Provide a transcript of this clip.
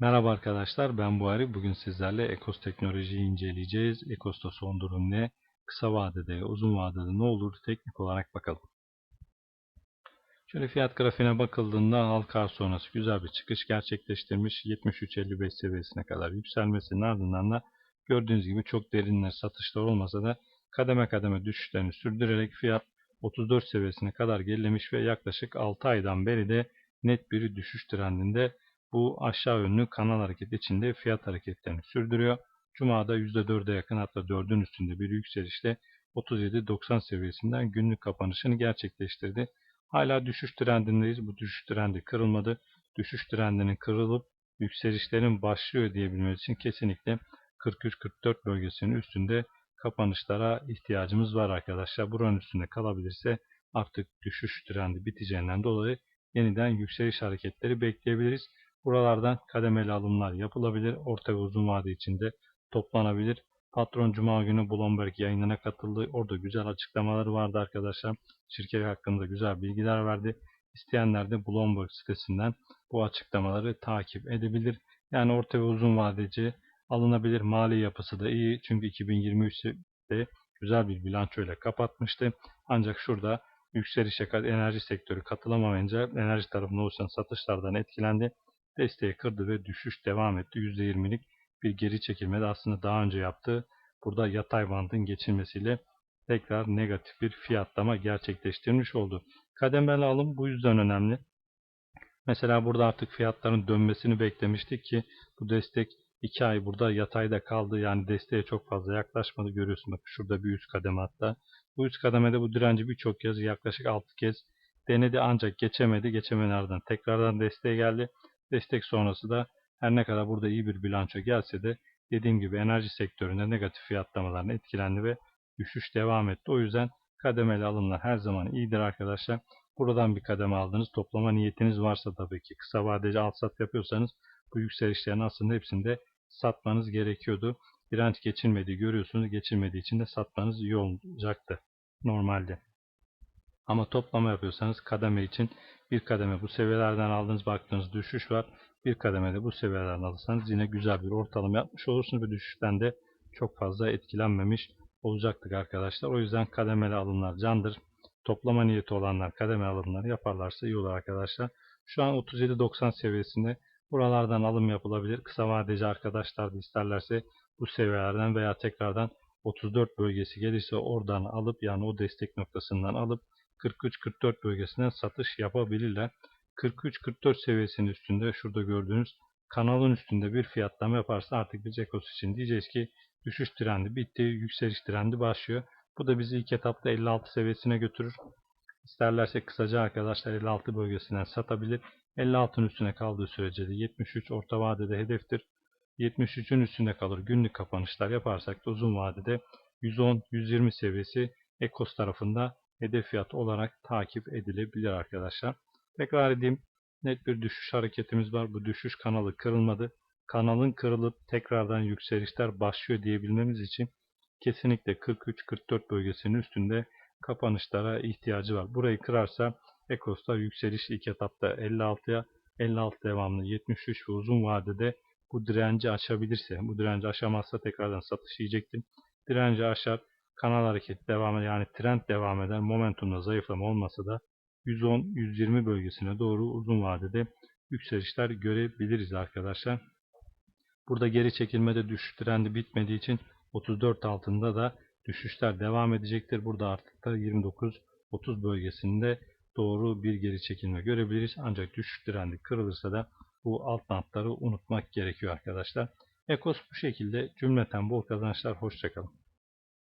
Merhaba arkadaşlar ben Buhari. Bugün sizlerle Ekos teknolojiyi inceleyeceğiz. Ekos'ta son durum ne? Kısa vadede, uzun vadede ne olur? Teknik olarak bakalım. Şöyle fiyat grafiğine bakıldığında halka arz sonrası güzel bir çıkış gerçekleştirmiş. 73.55 seviyesine kadar yükselmesinin ardından da gördüğünüz gibi çok derinler satışlar olmasa da kademe kademe düşüşlerini sürdürerek fiyat 34 seviyesine kadar gerilemiş ve yaklaşık 6 aydan beri de net bir düşüş trendinde bu aşağı yönlü kanal hareketi içinde fiyat hareketlerini sürdürüyor. Cuma'da %4'e yakın hatta 4'ün üstünde bir yükselişle 37.90 seviyesinden günlük kapanışını gerçekleştirdi. Hala düşüş trendindeyiz. Bu düşüş trendi kırılmadı. Düşüş trendinin kırılıp yükselişlerin başlıyor diyebilmemiz için kesinlikle 43-44 bölgesinin üstünde kapanışlara ihtiyacımız var arkadaşlar. Buranın üstünde kalabilirse artık düşüş trendi biteceğinden dolayı yeniden yükseliş hareketleri bekleyebiliriz. Buralardan kademeli alımlar yapılabilir. Orta ve uzun vade içinde toplanabilir. Patron Cuma günü Bloomberg yayınına katıldı. Orada güzel açıklamaları vardı arkadaşlar. Şirket hakkında güzel bilgiler verdi. İsteyenler de Bloomberg sitesinden bu açıklamaları takip edebilir. Yani orta ve uzun vadeci alınabilir. Mali yapısı da iyi. Çünkü 2023'te güzel bir bilançoyla kapatmıştı. Ancak şurada yükselişe enerji sektörü katılamayınca enerji tarafında oluşan satışlardan etkilendi desteği kırdı ve düşüş devam etti. %20'lik bir geri çekilme de aslında daha önce yaptı. Burada yatay bandın geçilmesiyle tekrar negatif bir fiyatlama gerçekleştirmiş oldu. Kademeli alım bu yüzden önemli. Mesela burada artık fiyatların dönmesini beklemiştik ki bu destek 2 ay burada yatayda kaldı. Yani desteğe çok fazla yaklaşmadı. Görüyorsun bak şurada bir üst kademe hatta. Bu üst kademede bu direnci birçok kez yaklaşık 6 kez denedi ancak geçemedi. Geçemenin ardından tekrardan desteğe geldi. Destek sonrası da her ne kadar burada iyi bir bilanço gelse de dediğim gibi enerji sektöründe negatif fiyatlamaların etkilendi ve düşüş devam etti. O yüzden kademeli alımlar her zaman iyidir arkadaşlar. Buradan bir kademe aldınız. Toplama niyetiniz varsa tabii ki kısa vadeli al sat yapıyorsanız bu yükselişlerin aslında hepsinde satmanız gerekiyordu. Direnç geçilmediği görüyorsunuz. Geçilmediği için de satmanız iyi olacaktı normalde. Ama toplama yapıyorsanız kademe için bir kademe bu seviyelerden aldığınız baktığınız düşüş var. Bir kademede bu seviyelerden alırsanız yine güzel bir ortalama yapmış olursunuz ve düşüşten de çok fazla etkilenmemiş olacaktık arkadaşlar. O yüzden kademeli alımlar candır. Toplama niyeti olanlar kademe alımları yaparlarsa iyi olur arkadaşlar. Şu an 37.90 seviyesinde buralardan alım yapılabilir. Kısa vadeci arkadaşlar da isterlerse bu seviyelerden veya tekrardan 34 bölgesi gelirse oradan alıp yani o destek noktasından alıp 43-44 bölgesinden satış yapabilirler. 43-44 seviyesinin üstünde şurada gördüğünüz kanalın üstünde bir fiyatlama yaparsa artık biz Ekos için diyeceğiz ki düşüş trendi bitti, yükseliş trendi başlıyor. Bu da bizi ilk etapta 56 seviyesine götürür. İsterlerse kısaca arkadaşlar 56 bölgesinden satabilir. 56'ın üstüne kaldığı sürece de 73 orta vadede hedeftir. 73'ün üstünde kalır günlük kapanışlar yaparsak da uzun vadede 110-120 seviyesi Ekos tarafında hedef fiyat olarak takip edilebilir arkadaşlar. Tekrar edeyim. Net bir düşüş hareketimiz var. Bu düşüş kanalı kırılmadı. Kanalın kırılıp tekrardan yükselişler başlıyor diyebilmemiz için kesinlikle 43-44 bölgesinin üstünde kapanışlara ihtiyacı var. Burayı kırarsa Ekos'ta yükseliş ilk etapta 56'ya 56 devamlı 73 ve uzun vadede bu direnci aşabilirse, bu direnci aşamazsa tekrardan satış yiyecektir. Direnci aşar, kanal hareketi devam eder yani trend devam eder. Momentumda zayıflama olmasa da 110-120 bölgesine doğru uzun vadede yükselişler görebiliriz arkadaşlar. Burada geri çekilmede düşüş trendi bitmediği için 34 altında da düşüşler devam edecektir. Burada artık da 29-30 bölgesinde doğru bir geri çekilme görebiliriz. Ancak düşüş trendi kırılırsa da bu alt bantları unutmak gerekiyor arkadaşlar. Ekos bu şekilde cümleten bol kazançlar. Hoşçakalın.